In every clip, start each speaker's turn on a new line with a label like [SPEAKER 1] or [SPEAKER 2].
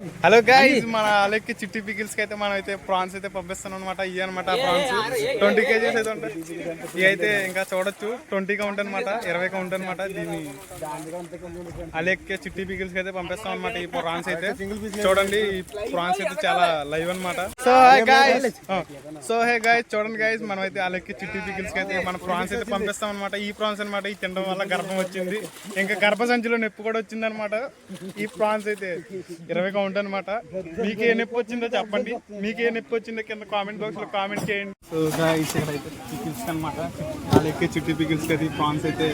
[SPEAKER 1] Hello guys మన అలెక్కి చిట్టి పికిల్స్కి అయితే మనం అయితే ప్రాన్స్ అయితే పంపిస్తాం అనమాట ఇవి అనమాట ప్రాన్స్ ట్వంటీ కేజీస్ అయితే ఉంటాయి. ఇవి అయితే ఇంకా చూడొచ్చు. ట్వంటీగా ఉంటుంది అనమాట ఇరవైగా ఉంటుంది అనమాట దీన్ని అలెక్కి చిట్టి పికిల్స్కి అయితే పంపిస్తాం అనమాట ఈ ప్రాన్స్ అయితే. చూడండి ఈ ప్రాన్స్ అయితే చాలా లైవ్ అనమాట so hi guys so hey guys చూడండి గైస్ మనం అయితే అలెక్కి చిట్టి పికిల్స్కి అయితే మన ప్రాన్స్ అయితే పంపిస్తాం అనమాట ఈ ప్రాన్స్ అనమాట ఈ తినడం వల్ల గర్భం వచ్చింది. ఇంకా గర్భ సంచిలో నొప్పి కూడా వచ్చింది అనమాట ఈ ప్రాన్స్ అయితే ఇరవై అనమాట మీకు ఏ నొప్పి వచ్చిందో చెప్పండి. మీకు ఏ నొప్పి వచ్చిందో కింద కామెంట్ బాక్స్లో కామెంట్ చేయండి. సో గైస్ ఇక్కడ పికిల్స్ అనమాట అలాగే చుట్టి పికిల్స్ అయితే ఈ ప్రాన్స్ అయితే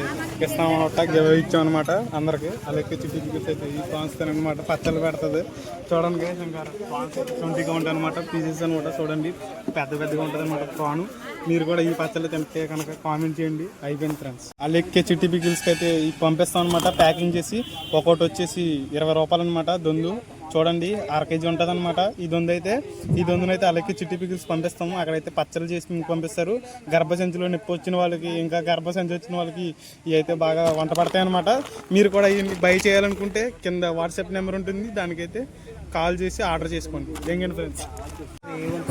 [SPEAKER 1] ఇస్తాం అనమాట గివ్ ఇచ్చాం అనమాట అందరికి. అలాగే చిట్టి పికిల్స్ అయితే ఈ ప్రాన్స్ అనమాట పచ్చళ్ళు పెడుతుంది. చూడండి గైస్ ఇంకా ప్రాన్స్ అయితే ట్వంటీగా ఉంటాయి అనమాట పీసెస్ అనమాట చూడండి. పెద్ద పెద్దగా ఉంటుంది అనమాట ప్రాన్ మీరు కూడా ఈ పచ్చళ్ళు తింటే కనుక కామెంట్ చేయండి. అయిపోయింది ఫ్రెండ్స్ అలెక్కే చిట్టి పికిల్స్కి అయితే ఈ పంపిస్తాం అనమాట ప్యాకింగ్ చేసి ఒక్కొక్కటి వచ్చేసి ఇరవై రూపాయలు అనమాట దొందు. చూడండి అర కేజీ ఉంటుంది అనమాట ఈ దొందు అయితే ఈ అయితే అలెక్కి చిట్టి పికిల్స్ పంపిస్తాము. అక్కడైతే పచ్చళ్ళు చేసి మీకు పంపిస్తారు. గర్భసంచిలో నొప్పి వచ్చిన వాళ్ళకి ఇంకా గర్భసంచి వచ్చిన వాళ్ళకి ఇవి అయితే బాగా వంట పడతాయి అనమాట మీరు కూడా ఇవి బై చేయాలనుకుంటే కింద వాట్సాప్ నెంబర్ ఉంటుంది. దానికైతే కాల్ చేసి ఆర్డర్ చేసుకోండి. ఎంగండి ఫ్రెండ్స్?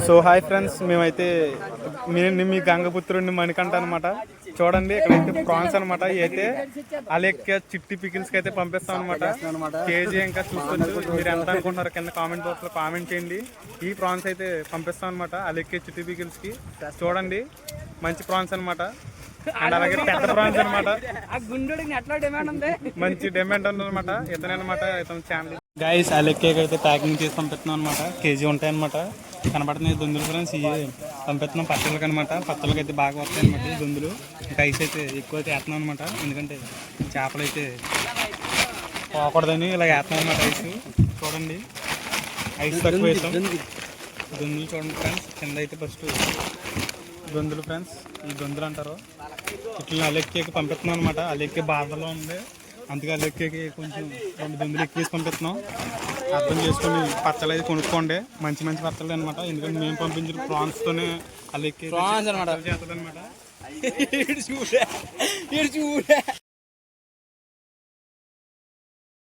[SPEAKER 1] So hi friends. మేమైతే నేను మీ గంగపుత్రుడిని మణికంట అనమాట చూడండి ఇక్కడైతే ప్రాన్స్ అనమాట అయితే అలెక్క చిట్టి పికిల్స్కి అయితే పంపిస్తాం అనమాట కేజీ ఇంకా చూసుకోవచ్చు. మీరు ఎంత అనుకుంటున్నారు కింద కామెంట్ బాక్స్లో కామెంట్ చేయండి. ఈ ప్రాన్స్ అయితే పంపిస్తాం అనమాట అలెక్కే చిట్టి పికిల్స్కి. చూడండి మంచి ప్రాన్స్ అనమాట అండ్ అలాగే పెద్ద ప్రాన్స్ అనమాట
[SPEAKER 2] ఆ గుండెడికి ఎట్లా డిమాండ్ ఉంది?
[SPEAKER 1] మంచి డిమాండ్ ఉందన్నమాట ఇతనే అనమాట ఇతని ఛానల్ గైస్ అలెక్ కేక్ అయితే ప్యాకింగ్ చేసి పంపిస్తున్నాం అనమాట కేజీ ఉంటాయి అనమాట కనబడుతున్నాయి దొందులు ఫ్రెండ్స్. ఇవి పంపిస్తున్నాం పచ్చళ్ళకి అనమాట పచ్చళ్ళకి అయితే బాగా వస్తాయి అనమాట ఈ దొందులు. ఇంకా ఐస్ అయితే ఎక్కువ అయితే వేస్తున్నాం అనమాట ఎందుకంటే చేపలు అయితే పోకూడదని ఇలా వేస్తున్నాం అనమాట ఐస్. చూడండి. ఐస్ తక్కువ వేస్తాం. దొందులు చూడండి ఫ్రెండ్స్. కింద అయితే ఫస్ట్ దొందులు ఫ్రెండ్స్. ఈ దొందులు అంటారు. ఇట్లా అలెక్కేకి పంపిస్తున్నాం అనమాట అలెక్కే బాధలో ఉంది. అందుకే అలెక్కి కొంచెం రెండు దొందులు ఎక్కువ వేసి పంపిస్తున్నాం. అర్థం చేసుకుని పచ్చలు అయితే కొనుక్కోండి. మంచి మంచి పచ్చలు అనమాట ఎందుకంటే మేము పంపించిన ప్రాన్స్తోనే
[SPEAKER 2] అన్నమాట.
[SPEAKER 1] చేస్తుంది అనమాట
[SPEAKER 2] చూడే. చూడే.